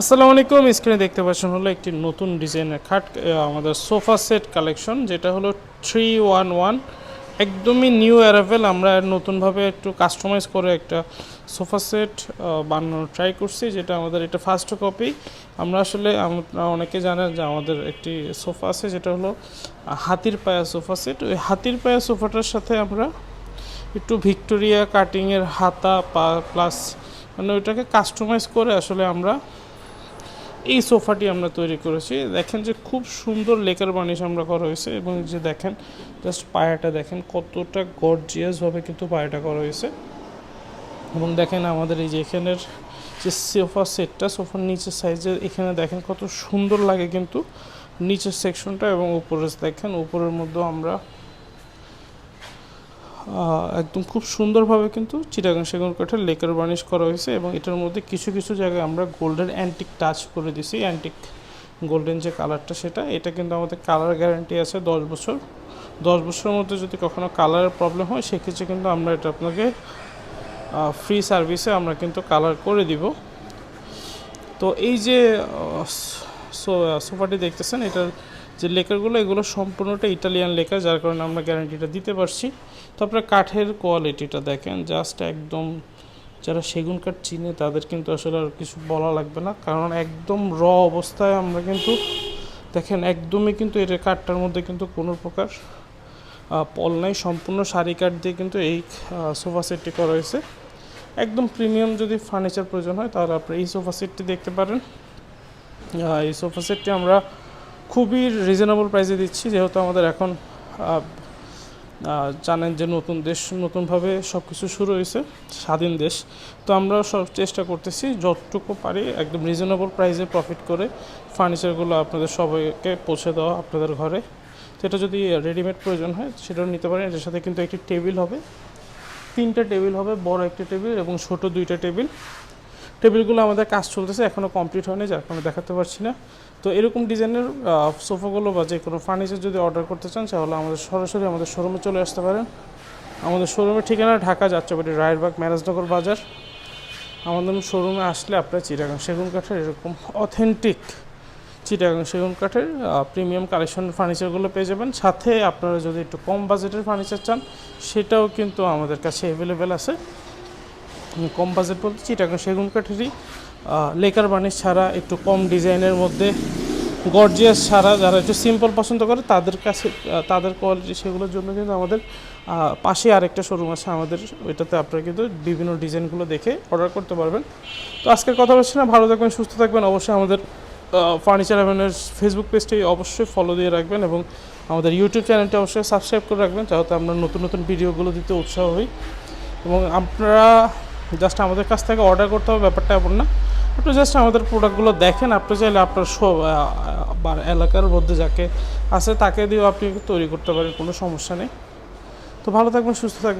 আসসালামু আলাইকুম, স্ক্রিনে দেখতে পাচ্ছেন হলো একটি নতুন ডিজাইনের খাট আমাদের সোফা সেট কালেকশন যেটা হলো থ্রি ওয়ান ওয়ান একদমই নিউ অ্যারাভেল আমরা নতুনভাবে একটু কাস্টমাইজ করে একটা সোফা সেট বানানোর ট্রাই করছি, যেটা আমাদের এটা ফার্স্ট কপি আমরা আসলে অনেকে জানেন যে আমাদের একটি সোফা আছে, যেটা হলো হাতির পায়া সোফা সেট। ওই হাতির পায়া সোফাটার সাথে আমরা একটু ভিক্টোরিয়া কাটিংয়ের হাতা পা প্লাস মানে ওইটাকে কাস্টমাইজ করে আসলে আমরা এই সোফাটি আমরা তৈরি করেছি। দেখেন যে খুব সুন্দর লেকার বার্নিশ আমরা করা হয়েছে এবং যে দেখেন জাস্ট পায়াটা দেখেন, কতটা গর্জিয়াসভাবে কিন্তু পায়াটা করা হয়েছে। এবং দেখেন আমাদের এই যে এখানের যে সোফা সেটটা, সোফার নিচের সাইজের এখানে দেখেন কত সুন্দর লাগে কিন্তু। নিচের সেকশনটা এবং উপরে দেখেন উপরের মধ্যেও আমরা একদম খুব সুন্দরভাবে কিন্তু চিটাগাং সেগুন কাঠের লেকার বার্নিশ করা হয়েছে এবং এটার মধ্যে কিছু কিছু জায়গায় আমরা গোল্ডেন অ্যান্টিক টাচ করে দিছি অ্যান্টিক গোল্ডেন যে কালারটা সেটা, এটা কিন্তু আমাদের কালার গ্যারান্টি আছে দশ বছর। দশ বছরের মধ্যে যদি কখনো কালারের প্রবলেম হয়, সেক্ষেত্রে কিন্তু আমরা এটা আপনাকে ফ্রি সার্ভিসে আমরা কিন্তু কালার করে দিব। তো এই যে সোফাটি দেখতেছেন, এটার যে লেকারগুলো, এগুলো সম্পূর্ণটা ইটালিয়ান লেকার, যার কারণে আমরা গ্যারান্টিটা দিতে পারছি। তারপরে কাঠের কোয়ালিটিটা দেখেন, জাস্ট একদম যারা সেগুন কাঠ চিনে, তাদের কিন্তু আসলে আর কিছু বলা লাগবে না। কারণ একদম র অবস্থায় আমরা কিন্তু, দেখেন একদমই কিন্তু এর কাঠটার মধ্যে কিন্তু কোনো প্রকার পল নাই। সম্পূর্ণ শাড়ি কাঠ দিয়ে কিন্তু এই সোফা সেটটি করা হয়েছে। একদম প্রিমিয়াম যদি ফার্নিচার প্রয়োজন হয়, তাহলে আপনি এই সোফা সেটটি দেখতে পারেন। এই সোফা সেটটি আমরা খুবই রিজনেবল প্রাইসে দিচ্ছি, যেহেতু আমাদের এখন জানেন যে নতুন দেশ নতুনভাবে সব কিছু শুরু হয়েছে, স্বাধীন দেশ। তো আমরা সব চেষ্টা করতেছি, যতটুকু পারি একদম রিজনেবল প্রাইসে প্রফিট করে ফার্নিচারগুলো আপনাদের সবাইকে পৌঁছে দেওয়া আপনাদের ঘরে। সেটা যদি রেডিমেড প্রয়োজন হয়, সেটাও নিতে পারেন। এটার সাথে কিন্তু একটি টেবিল হবে। তিনটা টেবিল হবে, বড় একটা টেবিল এবং ছোট দুইটা টেবিল টেবিলগুলো আমাদের কাজ চলতেছে এখনও কমপ্লিট হয়নি, যার কারণে দেখাতে পারছি না। তো এরকম ডিজাইনের সোফাগুলো বা যে কোনো ফার্নিচার যদি অর্ডার করতে চান, তাহলে আমাদের সরাসরি আমাদের শোরুমে চলে আসতে পারেন। আমাদের শোরুমের ঠিকানা ঢাকা যাত্রাবাড়ি রায়েরবাগ ম্যারেজনগর বাজার। আমাদের শোরুমে আসলে আপনার চিটাগাং সেগুন কাঠের এরকম অথেন্টিক চিটাগাং সেগুন কাঠের প্রিমিয়াম কালেকশন ফার্নিচারগুলো পেয়ে যাবেন। সাথে আপনারা যদি একটু কম বাজেটের ফার্নিচার চান, সেটাও কিন্তু আমাদের কাছে অ্যাভেলেবেল আছে। উম, কম বাজেট বলতে চিটাগাং সেগুন কাঠেরই। লেকার বার্নিশ ছাড়া একটু কম ডিজাইনের মধ্যে গর্জিয়াস ছাড়া যারা একটু সিম্পল পছন্দ করে তাদের কাছে তাদের কোয়ালিটি সেগুলোর জন্য কিন্তু আমাদের পাশে আরেকটা শোরুম আছে আমাদের ওইটাতে আপনারা কিন্তু বিভিন্ন ডিজাইনগুলো দেখে অর্ডার করতে পারবেন। তো আজকের কথা বলছি না ভালো থাকবেন সুস্থ থাকবেন অবশ্যই আমাদের ফার্নিচার অ্যাভেনের ফেসবুক পেজটি অবশ্যই ফলো দিয়ে রাখবেন এবং আমাদের ইউটিউব চ্যানেলটি অবশ্যই সাবস্ক্রাইব করে রাখবেন যাতে আমরা নতুন নতুন ভিডিওগুলো দিতে উৎসাহ হই। এবং আপনারা জাস্ট আমাদের কাছ থেকে অর্ডার করতে হবে, ব্যাপারটা এমন না। আপনি জাস্ট আমাদের প্রোডাক্টগুলো দেখেন, আপনি চাইলে আপনার সব এলাকার মধ্যে যাকে আছে তাকে দিয়েও আপনি তৈরি করতে পারেন, কোনো সমস্যা নেই। তো ভালো থাকবেন, সুস্থ থাকবেন।